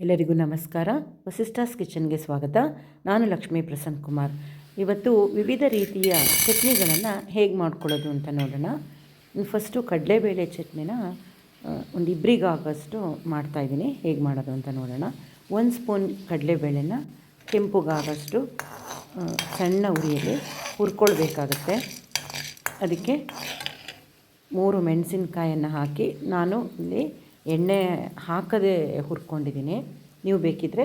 ಎಲ್ಲರಿಗೂ ನಮಸ್ಕಾರ. ವಸಿಷ್ಠಾಸ್ ಕಿಚನ್ಗೆ ಸ್ವಾಗತ. ನಾನು ಲಕ್ಷ್ಮೀ ಪ್ರಸನ್ನ ಕುಮಾರ್. ಇವತ್ತು ವಿವಿಧ ರೀತಿಯ ಚಟ್ನಿಗಳನ್ನು ಹೇಗೆ ಮಾಡ್ಕೊಳ್ಳೋದು ಅಂತ ನೋಡೋಣ. ಫಸ್ಟು ಕಡಲೆಬೇಳೆ ಚಟ್ನಿನ ಒಂದು ಇಬ್ಬರಿಗಾಗಷ್ಟು ಮಾಡ್ತಾಯಿದ್ದೀನಿ ಹೇಗೆ ಮಾಡೋದು ಅಂತ ನೋಡೋಣ. ಒಂದು ಸ್ಪೂನ್ ಕಡಲೆಬೇಳೆನ ಕೆಂಪುಗಾಗಷ್ಟು ಸಣ್ಣ ಉರಿಯಲ್ಲಿ ಹುರ್ಕೊಳ್ಬೇಕಾಗತ್ತೆ. ಅದಕ್ಕೆ ಮೂರು ಮೆಣಸಿನ್ಕಾಯನ್ನು ಹಾಕಿ ನಾನು ಇಲ್ಲಿ ಎಣ್ಣೆ ಹಾಕದೇ ಹುರ್ಕೊಂಡಿದ್ದೀನಿ. ನೀವು ಬೇಕಿದ್ದರೆ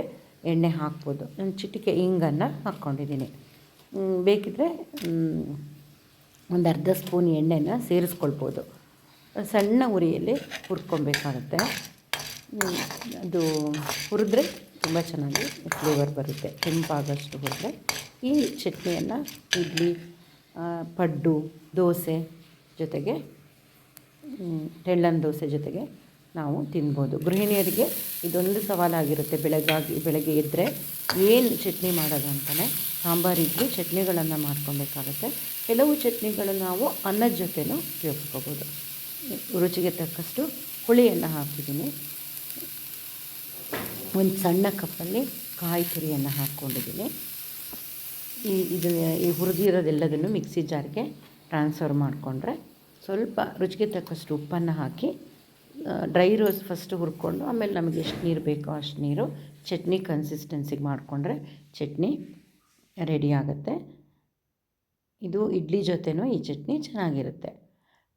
ಎಣ್ಣೆ ಹಾಕ್ಬೋದು. ನಾನು ಚಿಟಿಕೆ ಇಂಗನ್ನು ಹಾಕ್ಕೊಂಡಿದ್ದೀನಿ ಬೇಕಿದ್ದರೆ ಒಂದು ಅರ್ಧ ಸ್ಪೂನ್ ಎಣ್ಣೆನ ಸೇರಿಸ್ಕೊಳ್ಬೋದು. ಸಣ್ಣ ಉರಿಯಲ್ಲಿ ಹುರ್ಕೊಬೇಕಾಗುತ್ತೆ. ಅದು ಹುರಿದ್ರೆ ತುಂಬ ಚೆನ್ನಾಗಿ ಫ್ಲೇವರ್ ಬರುತ್ತೆ. ಕೆಂಪಾಗಷ್ಟು ಹುರಿದ್ರೆ. ಈ ಚಟ್ನಿಯನ್ನು ಇಡ್ಲಿ ಪಡ್ಡು, ದೋಸೆ ಜೊತೆಗೆ ತೆಳ್ಳನ ದೋಸೆ ಜೊತೆಗೆ ನಾವು ತಿನ್ಬೋದು. ಗೃಹಿಣಿಯರಿಗೆ ಇದೊಂದು ಸವಾಲಾಗಿರುತ್ತೆ. ಬೆಳಗಾಗಿ, ಬೆಳಗ್ಗೆ ಇದ್ದರೆ ಏನು ಚಟ್ನಿ ಮಾಡೋದು ಅಂತಲೇ ಇಡ್ಲಿ ಚಟ್ನಿಗಳನ್ನು ಮಾಡ್ಕೊಬೇಕಾಗುತ್ತೆ. ಕೆಲವು ಚಟ್ನಿಗಳು ನಾವು ಅನ್ನದ ಜೊತೆನೂ ಉಪಯೋಗಿಸ್ಕೋಬೋದು. ರುಚಿಗೆ ತಕ್ಕಷ್ಟು ಹುಳಿಯನ್ನು ಹಾಕಿದ್ದೀನಿ. ಒಂದು ಸಣ್ಣ ಕಪ್ಪಲ್ಲಿ ಕಾಯಿ ತುರಿಯನ್ನು ಹಾಕ್ಕೊಂಡಿದ್ದೀನಿ. ಈ ಇದು, ಈ ಹುರಿದಿರೋದೆಲ್ಲದನ್ನು ಮಿಕ್ಸಿ ಜಾರ್ಗೆ ಟ್ರಾನ್ಸ್ಫರ್ ಮಾಡಿಕೊಂಡ್ರೆ ಸ್ವಲ್ಪ ರುಚಿಗೆ ತಕ್ಕಷ್ಟು ಉಪ್ಪನ್ನು ಹಾಕಿ ಡ್ರೈ ರೋಸ್ ಫಸ್ಟ್ ಹುರ್ಕೊಂಡು, ಆಮೇಲೆ ನಮಗೆ ಎಷ್ಟು ನೀರು ಬೇಕೋ ಅಷ್ಟು ನೀರು ಚಟ್ನಿ ಕನ್ಸಿಸ್ಟೆನ್ಸಿಗೆ ಮಾಡಿಕೊಂಡ್ರೆ ಚಟ್ನಿ ರೆಡಿ ಆಗುತ್ತೆ. ಇದು ಇಡ್ಲಿ ಜೊತೆನೂ ಈ ಚಟ್ನಿ ಚೆನ್ನಾಗಿರುತ್ತೆ.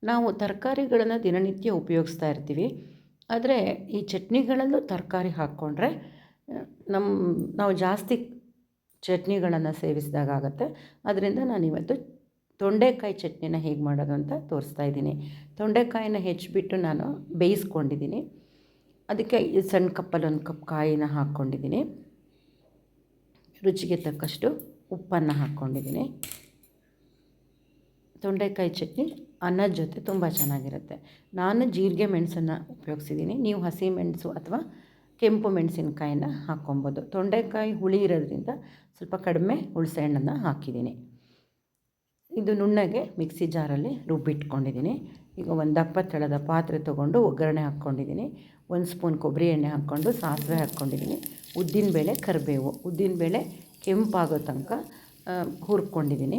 ನಾವು ತರಕಾರಿಗಳನ್ನು ದಿನನಿತ್ಯ ಉಪಯೋಗಿಸ್ತಾ ಇರ್ತೀವಿ. ಆದರೆ ಈ ಚಟ್ನಿಗಳಲ್ಲೂ ತರಕಾರಿ ಹಾಕ್ಕೊಂಡ್ರೆ ನಮ್ಮ ನಾವು ಜಾಸ್ತಿ ಚಟ್ನಿಗಳನ್ನು ಸೇವಿಸಿದಾಗ ಆಗುತ್ತೆ. ಅದರಿಂದ ನಾನಿವತ್ತು ತೊಂಡೆಕಾಯಿ ಚಟ್ನಿನ ಹೇಗೆ ಮಾಡೋದು ಅಂತ ತೋರಿಸ್ತಾ ಇದ್ದೀನಿ. ತೊಂಡೆಕಾಯಿನ ಹೆಚ್ಚಿಬಿಟ್ಟು ನಾನು ಬೇಯಿಸ್ಕೊಂಡಿದ್ದೀನಿ. ಅದಕ್ಕೆ ಸಣ್ಣ ಕಪ್ಪಲ್ಲಿ ಒಂದು ಕಪ್ ಕಾಯಿನ ಹಾಕ್ಕೊಂಡಿದ್ದೀನಿ. ರುಚಿಗೆ ತಕ್ಕಷ್ಟು ಉಪ್ಪನ್ನು ಹಾಕ್ಕೊಂಡಿದ್ದೀನಿ. ತೊಂಡೆಕಾಯಿ ಚಟ್ನಿ ಅನ್ನದ ಜೊತೆ ತುಂಬ ಚೆನ್ನಾಗಿರುತ್ತೆ. ನಾನು ಜೀರಿಗೆ ಮೆಣಸನ್ನು ಉಪಯೋಗಿಸಿದ್ದೀನಿ. ನೀವು ಹಸಿ ಮೆಣಸು ಅಥವಾ ಕೆಂಪು ಮೆಣಸಿನಕಾಯಿನ ಹಾಕ್ಕೊಬೋದು. ತೊಂಡೆಕಾಯಿ ಹುಳಿ ಇರೋದ್ರಿಂದ ಸ್ವಲ್ಪ ಕಡಿಮೆ ಹುಳಸೆ ಹಣ್ಣನ್ನು ಹಾಕಿದ್ದೀನಿ. ಇದು ನುಣ್ಣಗೆ ಮಿಕ್ಸಿ ಜಾರಲ್ಲಿ ರುಬ್ಬಿಟ್ಕೊಂಡಿದ್ದೀನಿ. ಈಗ ಒಂದು ದಪ್ಪ ತೆಳದ ಪಾತ್ರೆ ತೊಗೊಂಡು ಒಗ್ಗರಣೆ ಹಾಕ್ಕೊಂಡಿದ್ದೀನಿ. ಒಂದು ಸ್ಪೂನ್ ಕೊಬ್ಬರಿ ಎಣ್ಣೆ ಹಾಕ್ಕೊಂಡು ಸಾಸಿವೆ ಹಾಕ್ಕೊಂಡಿದ್ದೀನಿ. ಉದ್ದಿನಬೇಳೆ ಕರಿಬೇವು. ಉದ್ದಿನಬೇಳೆ ಕೆಂಪಾಗೋ ತನಕ ಹುರ್ಕೊಂಡಿದ್ದೀನಿ.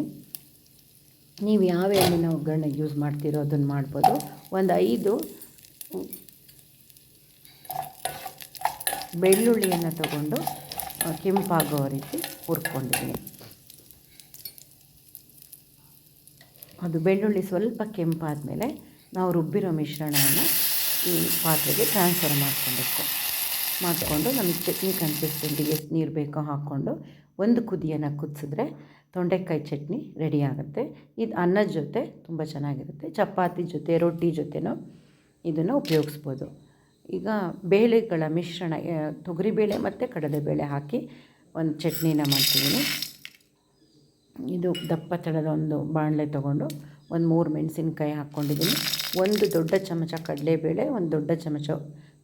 ನೀವು ಯಾವ ಎಣ್ಣೆನ ಒಗ್ಗರಣೆಗೆ ಯೂಸ್ ಮಾಡ್ತೀರೋ ಅದನ್ನು ಮಾಡ್ಬೋದು. ಒಂದು ಐದು ಬೆಳ್ಳುಳ್ಳಿಯನ್ನು ತಗೊಂಡು ಕೆಂಪಾಗೋ ರೀತಿ ಹುರ್ಕೊಂಡಿದ್ದೀನಿ. ಅದು ಬೆಳ್ಳುಳ್ಳಿ ಸ್ವಲ್ಪ ಕೆಂಪಾದ ಮೇಲೆ ನಾವು ರುಬ್ಬಿರೋ ಮಿಶ್ರಣವನ್ನು ಈ ಪಾತ್ರೆಗೆ ಟ್ರಾನ್ಸ್ಫರ್ ಮಾಡ್ಕೊಬೇಕು. ಮಾಡಿಕೊಂಡು ನಮಗೆ ಚಟ್ನಿ ಕನ್ಸಿಸ್ಟೆಂಟಿಗೆ ಎಷ್ಟು ನೀರು ಬೇಕೋ ಹಾಕ್ಕೊಂಡು ಒಂದು ಕುದಿಯನ್ನು ಕುದಿಸಿದ್ರೆ ತೊಂಡೆಕಾಯಿ ಚಟ್ನಿ ರೆಡಿ ಆಗುತ್ತೆ. ಇದು ಅನ್ನದ ಜೊತೆ ತುಂಬ ಚೆನ್ನಾಗಿರುತ್ತೆ. ಚಪಾತಿ ಜೊತೆ, ರೊಟ್ಟಿ ಜೊತೆನೂ ಇದನ್ನು ಉಪಯೋಗಿಸ್ಬೋದು. ಈಗ ಬೇಳೆಗಳ ಮಿಶ್ರಣ ತೊಗರಿಬೇಳೆ ಮತ್ತು ಕಡಲೆಬೇಳೆ ಹಾಕಿ ಒಂದು ಚಟ್ನಿನ ಮಾಡ್ತಿದ್ದೀನಿ. ಇದು ದಪ್ಪ ತಳದ ಒಂದು ಬಾಣಲೆ ತೊಗೊಂಡು ಒಂದು ಮೂರು ಮೆಣಸಿನ್ಕಾಯಿ ಹಾಕ್ಕೊಂಡಿದ್ದೀನಿ. ಒಂದು ದೊಡ್ಡ ಚಮಚ ಕಡಲೆಬೇಳೆ, ಒಂದು ದೊಡ್ಡ ಚಮಚ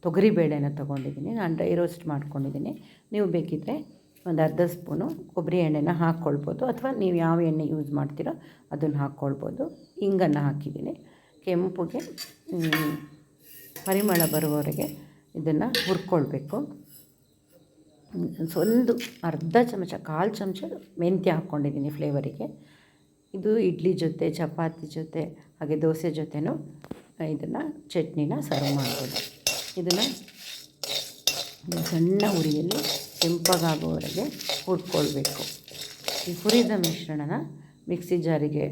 ತೊಗರಿಬೇಳೆನ ತೊಗೊಂಡಿದ್ದೀನಿ. ನಾನು ಡ್ರೈ ರೋಸ್ಟ್ ಮಾಡ್ಕೊಂಡಿದ್ದೀನಿ. ನೀವು ಬೇಕಿದ್ದರೆ ಒಂದು ಅರ್ಧ ಸ್ಪೂನು ಕೊಬ್ಬರಿ ಎಣ್ಣೆನ ಹಾಕ್ಕೊಳ್ಬೋದು ಅಥವಾ ನೀವು ಯಾವ ಎಣ್ಣೆ ಯೂಸ್ ಮಾಡ್ತೀರೋ ಅದನ್ನು ಹಾಕ್ಕೊಳ್ಬೋದು. ಹಿಂಗನ್ನು ಹಾಕಿದ್ದೀನಿ. ಕೆಂಪುಗೆ ಪರಿಮಳ ಬರುವವರೆಗೆ ಇದನ್ನು ಹುರ್ಕೊಳ್ಬೇಕು. ಒಂದು ಅರ್ಧ ಚಮಚ, ಕಾಲು ಚಮಚ ಮೆಂತ್ಯ ಹಾಕ್ಕೊಂಡಿದ್ದೀನಿ ಫ್ಲೇವರಿಗೆ. ಇದು ಇಡ್ಲಿ ಜೊತೆ, ಚಪಾತಿ ಜೊತೆ, ಹಾಗೆ ದೋಸೆ ಜೊತೆನೂ ಇದನ್ನು ಚಟ್ನಿನ ಸರ್ವ್ ಮಾಡ್ಬೋದು. ಇದನ್ನು ಸಣ್ಣ ಉರಿಯಲ್ಲಿ ಕೆಂಪಗಾಗುವವರೆಗೆ ಹುರ್ಕೊಳ್ಬೇಕು. ಈ ಹುರಿದ ಮಿಶ್ರಣನ ಮಿಕ್ಸಿ ಜಾರಿಗೆ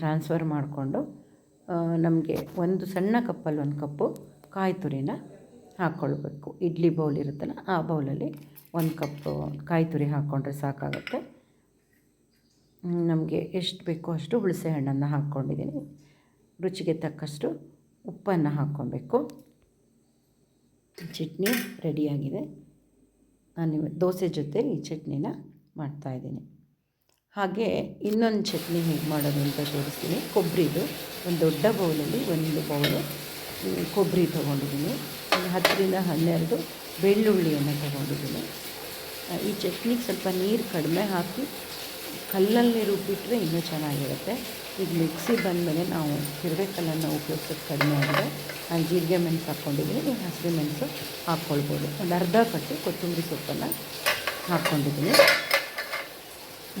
ಟ್ರಾನ್ಸ್ಫರ್ ಮಾಡಿಕೊಂಡು ನಮಗೆ ಒಂದು ಸಣ್ಣ ಕಪ್ಪಲ್ಲಿ ಒಂದು ಕಪ್ಪು ಕಾಯಿ ತುರಿನ ಹಾಕ್ಕೊಳ್ಬೇಕು. ಇಡ್ಲಿ ಬೌಲ್ ಇರುತ್ತಲ್ಲ, ಆ ಬೌಲಲ್ಲಿ ಒಂದು ಕಪ್ಪು ಕಾಯಿ ತುರಿ ಹಾಕ್ಕೊಂಡ್ರೆ ಸಾಕಾಗುತ್ತೆ. ನಮಗೆ ಎಷ್ಟು ಬೇಕೋ ಅಷ್ಟು ಹುಣಸೆ ಹಣ್ಣನ್ನು ಹಾಕ್ಕೊಂಡಿದ್ದೀನಿ. ರುಚಿಗೆ ತಕ್ಕಷ್ಟು ಉಪ್ಪನ್ನು ಹಾಕ್ಕೊಬೇಕು. ಚಟ್ನಿ ರೆಡಿಯಾಗಿದೆ. ನಾನು ದೋಸೆ ಜೊತೆ ಈ ಚಟ್ನಿನ ಮಾಡ್ತಾಯಿದ್ದೀನಿ ಹಾಗೆ ಇನ್ನೊಂದು ಚಟ್ನಿ ಹೇಗೆ ಮಾಡೋದು ಅಂತ ತೋರಿಸ್ತೀನಿ. ಕೊಬ್ಬರಿದು ಒಂದು ದೊಡ್ಡ ಬೌಲಲ್ಲಿ ಒಂದು ಬೌಲು ಕೊಬ್ಬರಿ ತೊಗೊಂಡಿದ್ದೀನಿ. ಒಂದು ಹತ್ತರಿಂದ ಹನ್ನೆರಡು ಬೆಳ್ಳುಳ್ಳಿಯನ್ನು ತೊಗೊಂಡಿದ್ದೀನಿ. ಈ ಚಟ್ನಿಗೆ ಸ್ವಲ್ಪ ನೀರು ಕಡಿಮೆ ಹಾಕಿ ಕಲ್ಲಲ್ಲಿ ರುಬ್ಬಿಟ್ರೆ ಇನ್ನೂ ಚೆನ್ನಾಗಿರುತ್ತೆ. ಈಗ ಮಿಕ್ಸಿ ಬಂದಮೇಲೆ ನಾವು ತಿರುವೆಕಲ್ಲನ್ನು ಉಪಯೋಗಿಸೋದು ಕಡಿಮೆ ಆದರೆ ನಾನು ಜೀರಿಗೆ ಮೆಣಸು ಹಾಕ್ಕೊಂಡಿದ್ದೀನಿ. ನೀವು ಹಸಿರು ಮೆಣಸು ಹಾಕ್ಕೊಳ್ಬೋದು. ಒಂದು ಅರ್ಧ ಕಟ್ಟು ಕೊತ್ತಂಬರಿ ಸೊಪ್ಪನ್ನು ಹಾಕ್ಕೊಂಡಿದ್ದೀನಿ.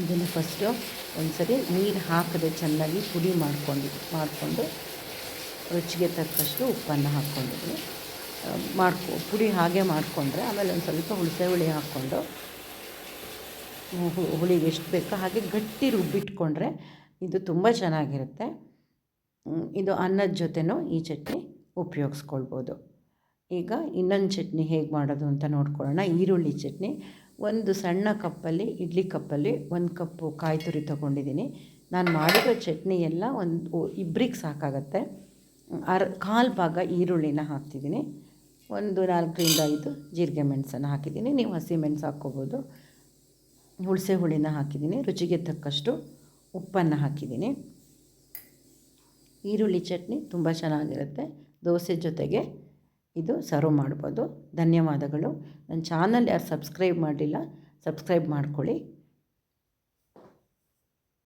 ಇದನ್ನು ಫಸ್ಟು ಒಂದು ಸರಿ ನೀರು ಹಾಕದೆ ಚೆನ್ನಾಗಿ ಪುಡಿ ಮಾಡ್ಕೊಂಡು, ಮಾಡಿಕೊಂಡು ರುಚಿಗೆ ತಕ್ಕಷ್ಟು ಉಪ್ಪನ್ನು ಹಾಕ್ಕೊಂಡಿದ್ದೀನಿ. ಮಾಡ್ಕೊ, ಪುಡಿ ಹಾಗೆ ಮಾಡಿಕೊಂಡ್ರೆ ಆಮೇಲೆ ಒಂದು ಸ್ವಲ್ಪ ಹುಣಸೆ ಹುಳಿ ಹಾಕ್ಕೊಂಡು ಹು- ಹುಳಿಗೆ ಎಷ್ಟು ಬೇಕೋ ಹಾಗೆ ಗಟ್ಟಿ ರುಬ್ಬಿಟ್ಕೊಂಡ್ರೆ ಇದು ತುಂಬ ಚೆನ್ನಾಗಿರುತ್ತೆ. ಇದು ಅನ್ನದ ಜೊತೆನೂ ಈ ಚಟ್ನಿ ಉಪಯೋಗಿಸ್ಕೊಳ್ಬೋದು. ಈಗ ಇನ್ನೊಂದು ಚಟ್ನಿ ಹೇಗೆ ಮಾಡೋದು ಅಂತ ನೋಡ್ಕೊಳ್ಳೋಣ. ಈರುಳ್ಳಿ ಚಟ್ನಿ. ಒಂದು ಸಣ್ಣ ಕಪ್ಪಲ್ಲಿ, ಇಡ್ಲಿ ಕಪ್ಪಲ್ಲಿ ಒಂದು ಕಪ್ಪು ಕಾಯಿ ತುರಿ ತೊಗೊಂಡಿದ್ದೀನಿ. ನಾನು ಮಾಡಿರೋ ಚಟ್ನಿ ಎಲ್ಲ ಒಂದು ಇಬ್ಬರಿಗೆ ಸಾಕಾಗತ್ತೆ. ಅರ್, ಕಾಲು ಭಾಗ ಈರುಳ್ಳಿನ ಹಾಕ್ತಿದ್ದೀನಿ. ಒಂದು ನಾಲ್ಕರಿಂದ ಐದು ಜೀರಿಗೆ ಮೆಣಸನ್ನು ಹಾಕಿದ್ದೀನಿ. ನೀವು ಹಸಿ ಮೆಣಸು ಹಾಕ್ಕೋಬೋದು. ಹುಣಸೆ ಹುಳಿನ ಹಾಕಿದ್ದೀನಿ, ರುಚಿಗೆ ತಕ್ಕಷ್ಟು ಉಪ್ಪನ್ನು ಹಾಕಿದ್ದೀನಿ. ಈರುಳ್ಳಿ ಚಟ್ನಿ ತುಂಬ ಚೆನ್ನಾಗಿರುತ್ತೆ. ದೋಸೆ ಜೊತೆಗೆ ಇದು ಸರ್ವ್ ಮಾಡ್ಬೋದು. ಧನ್ಯವಾದಗಳು. ನನ್ನ ಚಾನಲ್ ಯಾರು ಸಬ್ಸ್ಕ್ರೈಬ್ ಮಾಡಿಲ್ಲ ಸಬ್ಸ್ಕ್ರೈಬ್ ಮಾಡ್ಕೊಳ್ಳಿ.